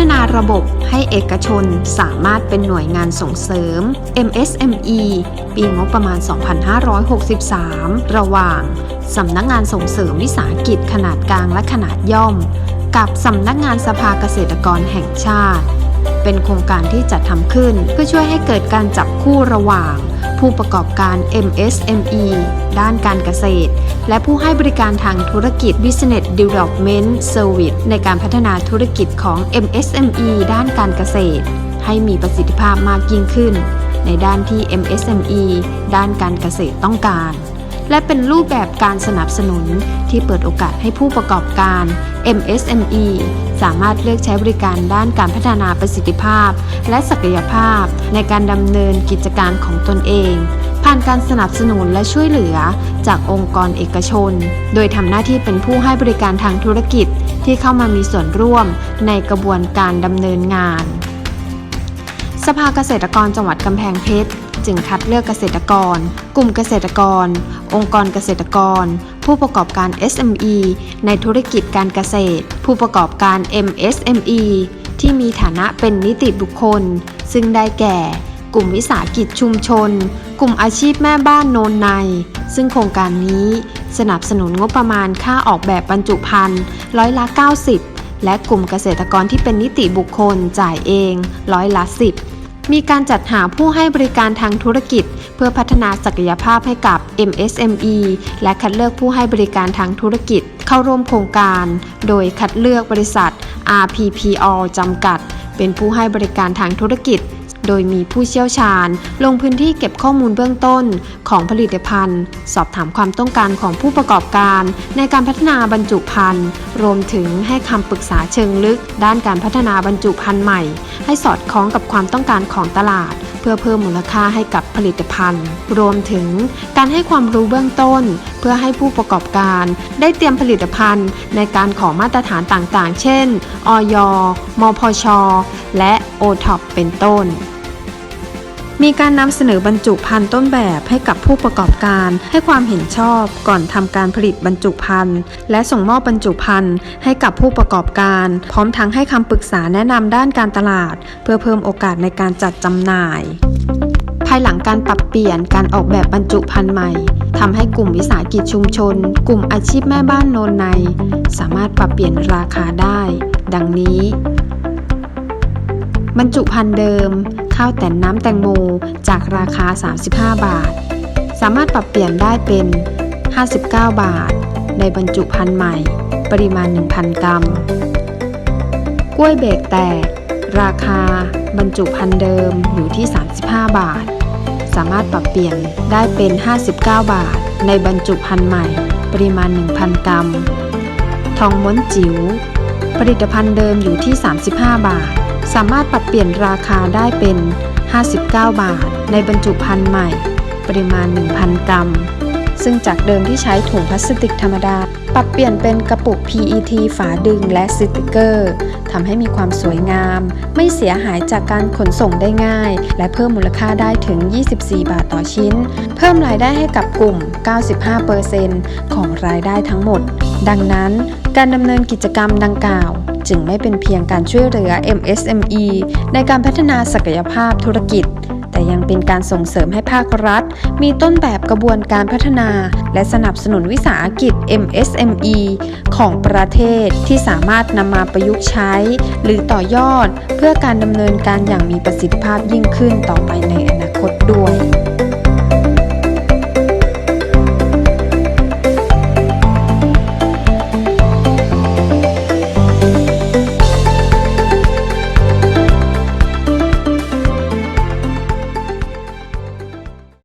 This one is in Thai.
ฒนาระบบให้เอกชนสามารถเป็นหน่วยงานส่งเสริม MSME ปีงบประมาณ 2563 ระหว่างสำนักงานส่งเสริมวิสาหกิจขนาดกลางและขนาดย่อม กับสำนักงานสภาเกษตรกรแห่งชาติ เป็นโครงการที่จัดทำขึ้นเพื่อช่วยให้เกิดการจับคู่ระหว่าง ผู้ประกอบการ MSME ด้านการเกษตร และผู้ให้บริการทางธุรกิจ Business Development Service ในการพัฒนาธุรกิจของ MSME ด้านการเกษตร ให้มีประสิทธิภาพมากยิ่งขึ้น ในด้านที่ MSME ด้านการเกษตรต้องการ และเป็นรูปแบบการสนับสนุนที่เปิดโอกาสให้ผู้ประกอบการ MSME สามารถเลือกใช้บริการด้านการพัฒนาประสิทธิภาพ และศักยภาพในการดำเนินกิจการของตนเอง ผ่านการสนับสนุนและช่วยเหลือจากองค์กรเอกชน โดยทำหน้าที่เป็นผู้ให้บริการทางธุรกิจที่เข้ามามีส่วนร่วมในกระบวนการดำเนินงาน สภาเกษตรกรจังหวัดกำแพงเพชร จึงคัดเลือกเกษตรกร กลุ่มเกษตรกร องค์กรเกษตรกร ผู้ประกอบการ SME ในธุรกิจการเกษตร ผู้ประกอบการ MSME ที่มีฐานะเป็นนิติบุคคล ซึ่งได้แก่ กลุ่มวิสาหกิจชุมชน กลุ่มอาชีพแม่บ้านโนนใน ซึ่งโครงการนี้สนับสนุนงบประมาณค่าออกแบบบรรจุภัณฑ์ร้อยละ 90และกลุ่มเกษตรกรที่เป็นนิติบุคคลจ่ายเอง ร้อยละ 10 มีการจัดหาผู้ให้บริการทางธุรกิจ เพื่อพัฒนาศักยภาพให้กับ MSME และคัดเลือกผู้ให้บริการทางธุรกิจ เข้าร่วมโครงการ โดยคัดเลือกบริษัท RPPO จำกัด เป็นผู้ให้บริการทางธุรกิจ โดยมีผู้เชี่ยวชาญ ลงพื้นที่เก็บข้อมูลเบื้องต้นของผลิตภัณฑ์ สอบถามความต้องการของผู้ประกอบการ ในการพัฒนาบรรจุภัณฑ์ รวมถึงให้คำปรึกษาเชิงลึก ด้านการพัฒนาบรรจุภัณฑ์ใหม่ ให้สอดคล้องกับความต้องการของตลาด เพื่อเพิ่มมูลค่าให้กับผลิตภัณฑ์ รวมถึงการให้ความรู้เบื้องต้น เพื่อให้ผู้ประกอบการ ได้เตรียมผลิตภัณฑ์ ในการขอมาตรฐานต่างๆ เช่น อยมพช และ o t o p เป็นต้น มีการนำเสนอบรรจุภัณฑ์ต้นแบบให้กับผู้ประกอบการ ให้ความเห็นชอบก่อนทำการผลิตบรรจุภัณฑ์และส่งมอบบรรจุภัณฑ์ให้กับผู้ประกอบการ พร้อมทั้งให้คำปรึกษาแนะนำด้านการตลาด เพื่อเพิ่มโอกาสในการจัดจำหน่าย ภายหลังการปรับเปลี่ยนการออกแบบบรรจุภัณฑ์ใหม่ทำให้กลุ่มวิสาหกิจชุมชน กลุ่มอาชีพแม่บ้านโนนใน สามารถปรับเปลี่ยนราคาได้ ดังนี้ บรรจุภัณฑ์เดิม ข้าวแต่นน้ำแตงโมจากราคา 35 บาท สามารถปรับเปลี่ยนได้เป็น 59 บาท ในบรรจุภัณฑ์ใหม่ ปริมาณ 1,000 กรัม กล้วยเบรกแตก ราคาบรรจุภัณฑ์เดิมอยู่ที่ 35 บาท สามารถปรับเปลี่ยนได้เป็น 59 บาท ในบรรจุภัณฑ์ใหม่ ปริมาณ 1,000 กรัม ทองม้วนจิ๋ว ผลิตภัณฑ์เดิมอยู่ที่ 35 บาท สามารถปรับเปลี่ยนราคาได้เป็น 59 บาท ในบรรจุภัณฑ์ใหม่ ปริมาณ 1,000 กรัม ซึ่งจากเดิมที่ใช้ถุงพลาสติกธรรมดา ปรับเปลี่ยนเป็นกระปุก PET ฝาดึงและสติกเกอร์ทำให้มีความสวยงาม ไม่เสียหายจากการขนส่งได้ง่าย และเพิ่มมูลค่าได้ถึง 24 บาทต่อชิ้น เพิ่มรายได้ให้กับกลุ่ม 95%ของรายได้ทั้งหมด ดังนั้นการดำเนินกิจกรรมดังกล่าว จึงไม่เป็นเพียงการช่วยเหลือ MSME ในการพัฒนาศักยภาพธุรกิจ แต่ยังเป็นการส่งเสริมให้ภาครัฐ มีต้นแบบกระบวนการพัฒนา และสนับสนุนวิสาหกิจ MSME ของประเทศที่สามารถนำมาประยุกต์ใช้ หรือต่อยอดเพื่อการดำเนินการอย่างมีประสิทธิภาพยิ่งขึ้นต่อไปในอนาคตด้วย